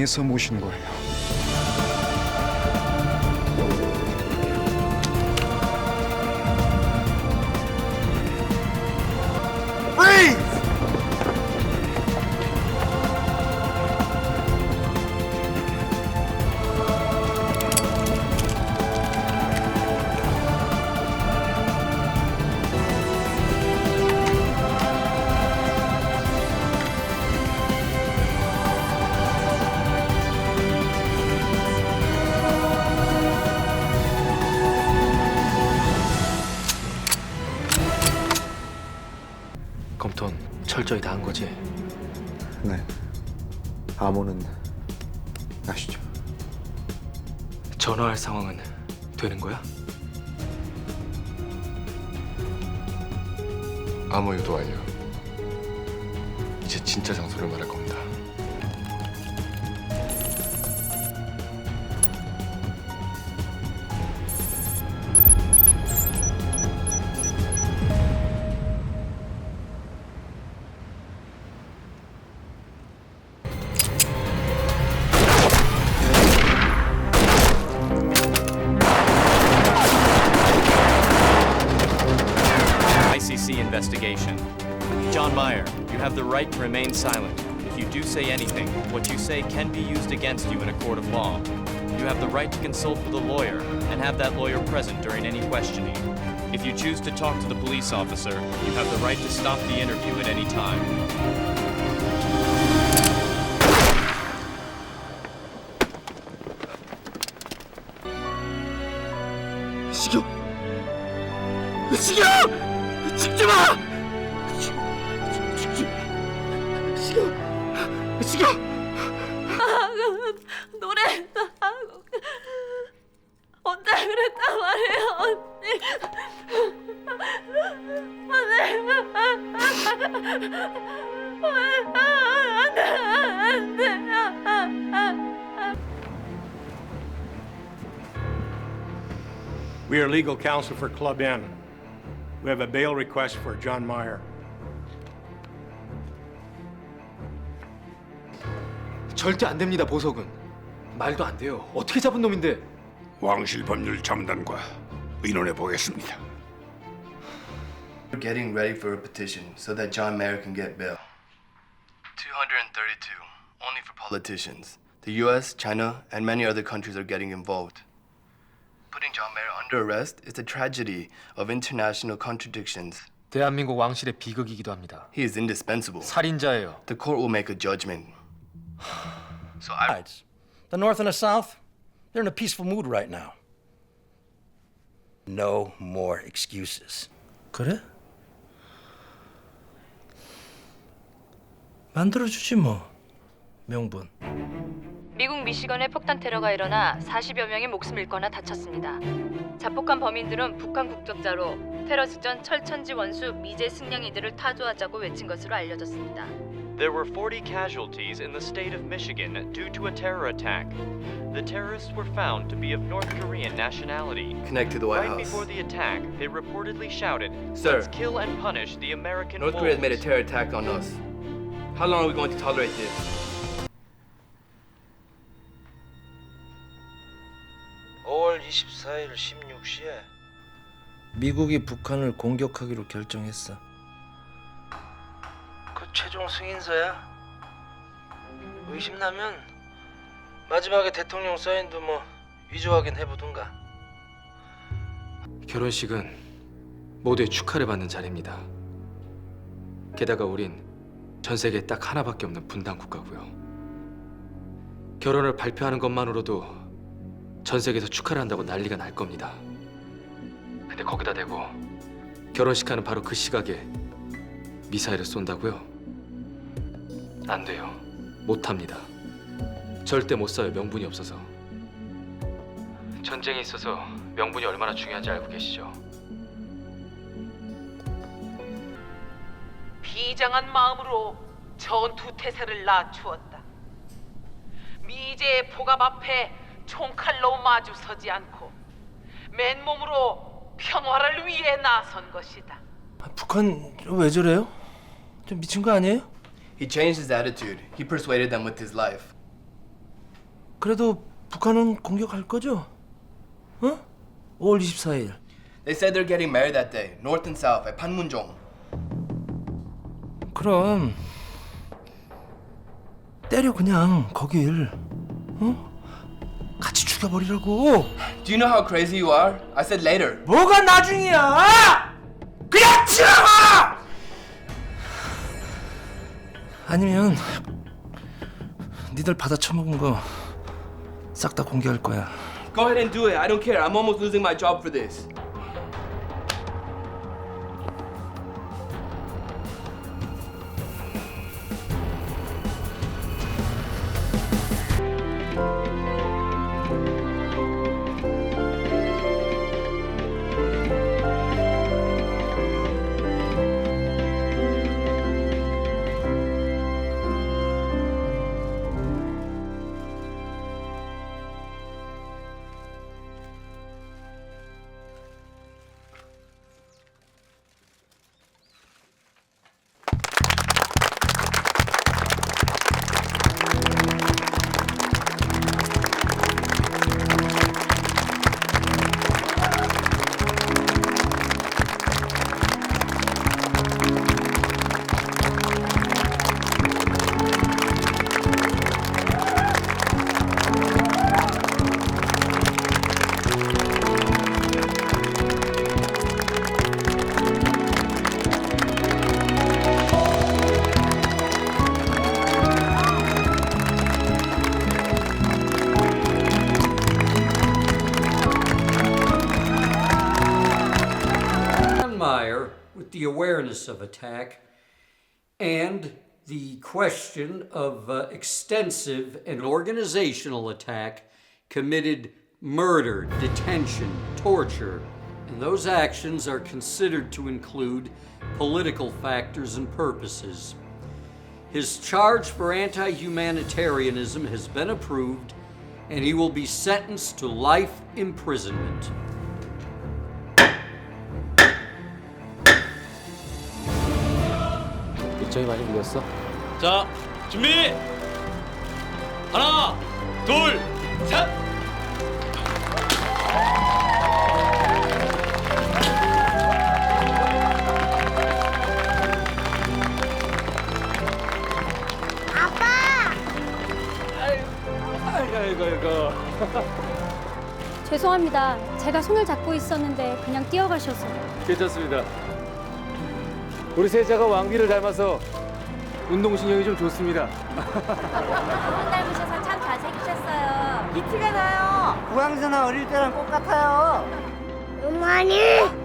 안에서 모신 거예요. 철저히 다 한 거지. 네. 암호는 아시죠? 전화할 상황은 되는 거야? 아무 일도 아니야. 이제 진짜 장소를 말할 겁니다. investigation. John Meyer, you have the right to remain silent. If you do say anything, what you say can be used against you in a court of law. You have the right to consult with a lawyer and have that lawyer present during any questioning. If you choose to talk to the police officer, you have the right to stop the interview at any time. 시경! 시경! 죽지 마! 시경! 시경! 노래 하고 언제 그랬단 말이에요 언니 안돼 안돼 We are legal counsel for Club N. We have a bail request for John Meyer. 절대 안 됩니다, 보석은. 말도 안 돼요. 어떻게 잡은 놈인데? 왕실 법률 첨단과 의논해 보겠습니다. We're getting ready for a petition so that John Mayer can get bail. 232, only for politicians. The US, China, and many other countries are getting involved. Putting John Mayer under arrest is a tragedy of international contradictions. 대한민국 왕실의 비극이기도 합니다. He is indispensable. 살인자예요. The court will make a judgment. So I. The North and the South, they're in a peaceful mood right now. No more excuses. 그래? 만들어주지 뭐 명분 미국 미시건에 폭탄 테러가 일어나 40여 명이 목숨을 잃거나 다쳤습니다. 자폭한 범인들은 북한 국적자로 테러 직전 철천지 원수 미제 승냥이들을 타조하자고 외친 것으로 알려졌습니다. There were 40 casualties in the state of Michigan due to a terror attack. The terrorists were found to be of North Korean nationality. connect to the White Right House. before the attack, they reportedly shouted, Sir. "Let's kill and punish the American North Korea has made a wolves." terror attack on us. How long are we going to tolerate this? (5월 24일 16시에) 미국이 북한을 공격하기로 결정했어 그 최종 승인서야 의심나면 마지막에 대통령 사인도 뭐 위조 확인 해보든가 결혼식은 모두의 축하를 받는 자리입니다. 게다가 우린 전 세계에 딱 하나밖에 없는 분단 국가고요. 결혼을 발표하는 것만으로도 전 세계에서 축하를 한다고 난리가 날 겁니다. 근데 거기다 대고 결혼식 하는 바로 그 시각에 미사일을 쏜다고요? 안 돼요. 못 합니다. 절대 못 써요. 명분이 없어서. 전쟁에 있어서 명분이 얼마나 중요한지 알고 계시죠? 비장한 마음으로 전투 태세를 낮추었다. 미제의 포갑 앞에 총칼로 마주서지 않고 맨몸으로 평화를 위해 나선 것이다. 아, 북한 왜 저래요? 좀 미친 거 아니에요? He changed his attitude. He persuaded them with his life. 그래도 북한은 공격할 거죠? 어? 5월 24일. They said they're getting married that day, north and south, at Panmunjom. 그럼 때려 그냥 거길. 어? 같이 죽여버리라고. Do you know how crazy you are? I said later. 뭐가 나중이야? 그냥 치라고! 아니면 니들 받아 처먹은 거 싹 다 공개할 거야. Go ahead and do it. I don't care. I'm almost losing my job for this. With the awareness of attack and the question of uh, extensive and organizational attack committed murder, detention, torture, and those actions are considered to include political factors and purposes. His charge for anti humanitarianism has been approved, and he will be sentenced to life imprisonment. 일정이 많이 밀렸어? 자, 준비! 하나, 둘, 셋! 죄송합니다. 제가 손을 잡고 있었는데 그냥 뛰어가셔서. 괜찮습니다. 우리 세자가 왕비를 닮아서 운동신경이 좀 좋습니다. 한 닮으셔서 참 잘생기셨어요. 티가 나요. 구황전화 어릴 때랑 똑같아요. 어머니!